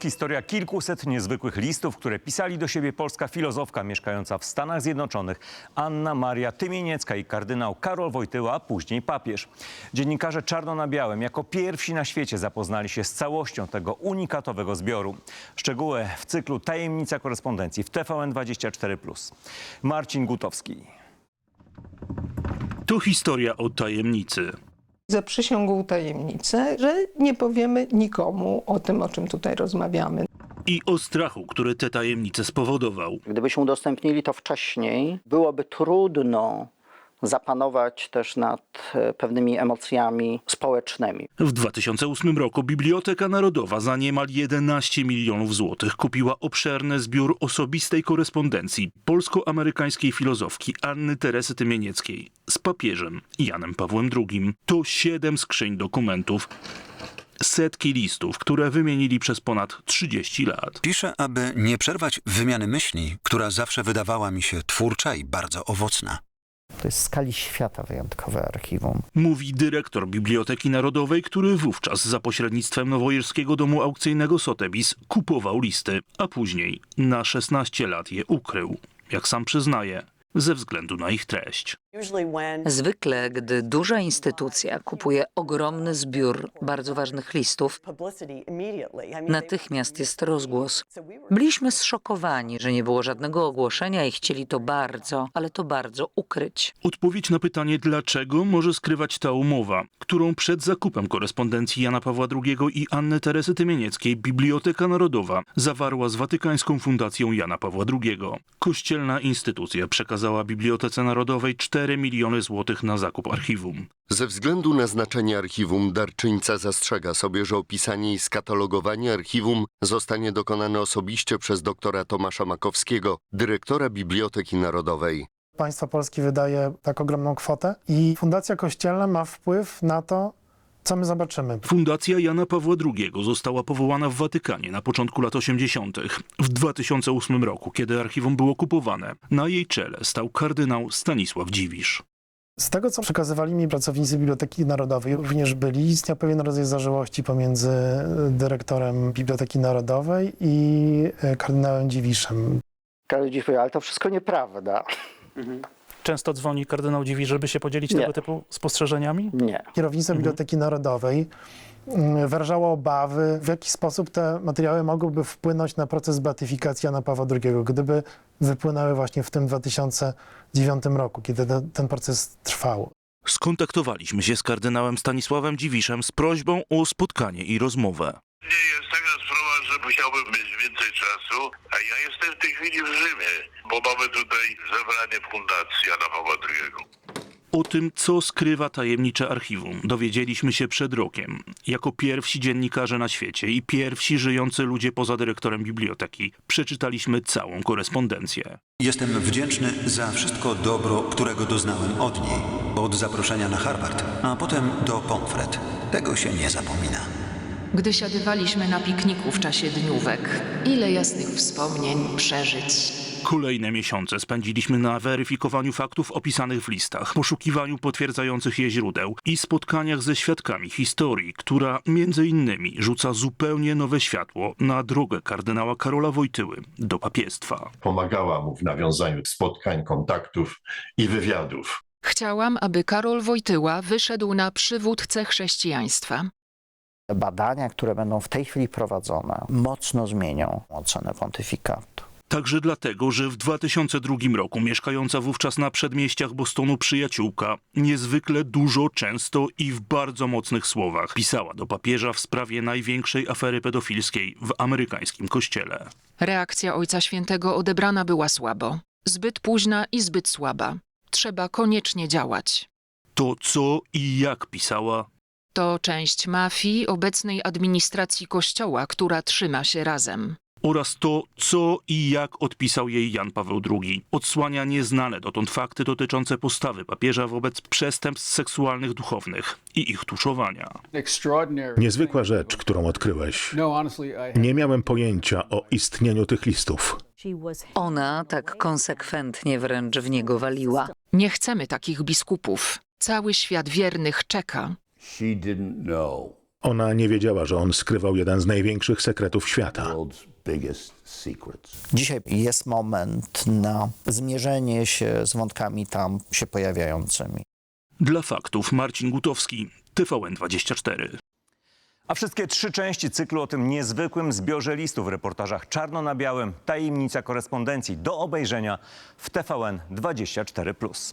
Historia kilkuset niezwykłych listów, które pisali do siebie polska filozofka mieszkająca w Stanach Zjednoczonych Anna Maria Tymieniecka i kardynał Karol Wojtyła, a później papież. Dziennikarze czarno na białym jako pierwsi na świecie zapoznali się z całością tego unikatowego zbioru. Szczegóły w cyklu Tajemnica korespondencji w TVN24+. Marcin Gutowski. To historia o tajemnicy. Zaprzysiągł tajemnicę, że nie powiemy nikomu o tym, o czym tutaj rozmawiamy. I o strachu, który te tajemnice spowodował. Gdybyśmy udostępnili to wcześniej, byłoby trudno zapanować też nad e, pewnymi emocjami społecznymi. W 2008 roku Biblioteka Narodowa za niemal 11 milionów złotych kupiła obszerny zbiór osobistej korespondencji polsko-amerykańskiej filozofki Anny Teresy Tymienieckiej z papieżem Janem Pawłem II. To siedem skrzyń dokumentów, setki listów, które wymienili przez ponad 30 lat. Piszę, aby nie przerwać wymiany myśli, która zawsze wydawała mi się twórcza i bardzo owocna. To jest w skali świata wyjątkowe archiwum. Mówi dyrektor Biblioteki Narodowej, który wówczas za pośrednictwem Nowojorskiego Domu Aukcyjnego Sotheby's kupował listy, a później na 16 lat je ukrył, jak sam przyznaje, ze względu na ich treść. Zwykle, gdy duża instytucja kupuje ogromny zbiór bardzo ważnych listów, natychmiast jest rozgłos. Byliśmy zszokowani, że nie było żadnego ogłoszenia i chcieli to bardzo, ale to bardzo ukryć. Odpowiedź na pytanie, dlaczego może skrywać ta umowa, którą przed zakupem korespondencji Jana Pawła II i Anny Teresy Tymienieckiej Biblioteka Narodowa zawarła z Watykańską Fundacją Jana Pawła II. Kościelna instytucja przekazała Bibliotece Narodowej 4 miliony złotych na zakup archiwum. Ze względu na znaczenie archiwum, darczyńca zastrzega sobie, że opisanie i skatalogowanie archiwum zostanie dokonane osobiście przez doktora Tomasza Makowskiego, dyrektora Biblioteki Narodowej. Państwo polskie wydaje tak ogromną kwotę i Fundacja Kościelna ma wpływ na to, co my zobaczymy. Fundacja Jana Pawła II została powołana w Watykanie na początku lat 80. W 2008 roku, kiedy archiwum było kupowane, na jej czele stał kardynał Stanisław Dziwisz. Z tego, co przekazywali mi pracownicy Biblioteki Narodowej, również byli, istniał pewien rodzaj zażyłości pomiędzy dyrektorem Biblioteki Narodowej i e, kardynałem Dziwiszem. Karol dziś powiedział, ale to wszystko nieprawda. Często dzwoni kardynał Dziwi, żeby się podzielić Nie. tego typu spostrzeżeniami? Nie. Kierownictwo Biblioteki Narodowej mm, wyrażało obawy, w jaki sposób te materiały mogłyby wpłynąć na proces beatyfikacji Jana Pawła II, gdyby wypłynęły właśnie w tym 2009 roku, kiedy te, ten proces trwał. Skontaktowaliśmy się z kardynałem Stanisławem Dziwiszem z prośbą o spotkanie i rozmowę. Nie jest taka sprawa, że musiałbym więcej czasu, a ja jestem w tej chwili w Rzymie, bo mamy tutaj zebranie fundacji Jana Pawła II. O tym, co skrywa tajemnicze archiwum, dowiedzieliśmy się przed rokiem. Jako pierwsi dziennikarze na świecie i pierwsi żyjący ludzie poza dyrektorem biblioteki przeczytaliśmy całą korespondencję. Jestem wdzięczny za wszystko dobro, którego doznałem od niej. Od zaproszenia na Harvard, a potem do Pomfret. Tego się nie zapomina. Gdy siadywaliśmy na pikniku w czasie dniówek, ile jasnych wspomnień, przeżyć. Kolejne miesiące spędziliśmy na weryfikowaniu faktów opisanych w listach, poszukiwaniu potwierdzających je źródeł i spotkaniach ze świadkami historii, która między innymi rzuca zupełnie nowe światło na drogę kardynała Karola Wojtyły do papiestwa. Pomagała mu w nawiązaniu spotkań, kontaktów i wywiadów. Chciałam, aby Karol Wojtyła wyszedł na przywódcę chrześcijaństwa. Badania, które będą w tej chwili prowadzone, mocno zmienią ocenę pontyfikatu. Także dlatego, że w 2002 roku mieszkająca wówczas na przedmieściach Bostonu przyjaciółka niezwykle dużo, często i w bardzo mocnych słowach pisała do papieża w sprawie największej afery pedofilskiej w amerykańskim kościele. Reakcja Ojca Świętego odebrana była słabo. Zbyt późna i zbyt słaba. Trzeba koniecznie działać. To co i jak pisała, To część mafii obecnej administracji Kościoła, która trzyma się razem. oraz to, co i jak odpisał jej Jan Paweł II. Odsłania nieznane dotąd fakty dotyczące postawy papieża wobec przestępstw seksualnych duchownych i ich tuszowania. Niezwykła rzecz, którą odkryłeś. Nie miałem pojęcia o istnieniu tych listów. Ona tak konsekwentnie wręcz w niego waliła. Nie chcemy takich biskupów. Cały świat wiernych czeka. Ona nie wiedziała, że on skrywał jeden z największych sekretów świata. Dzisiaj jest moment na zmierzenie się z wątkami tam się pojawiającymi. Dla faktów Marcin Gutowski, TVN24. A wszystkie trzy części cyklu o tym niezwykłym zbiorze listów w reportażach Czarno na Białym, Tajemnica korespondencji do obejrzenia w TVN24+.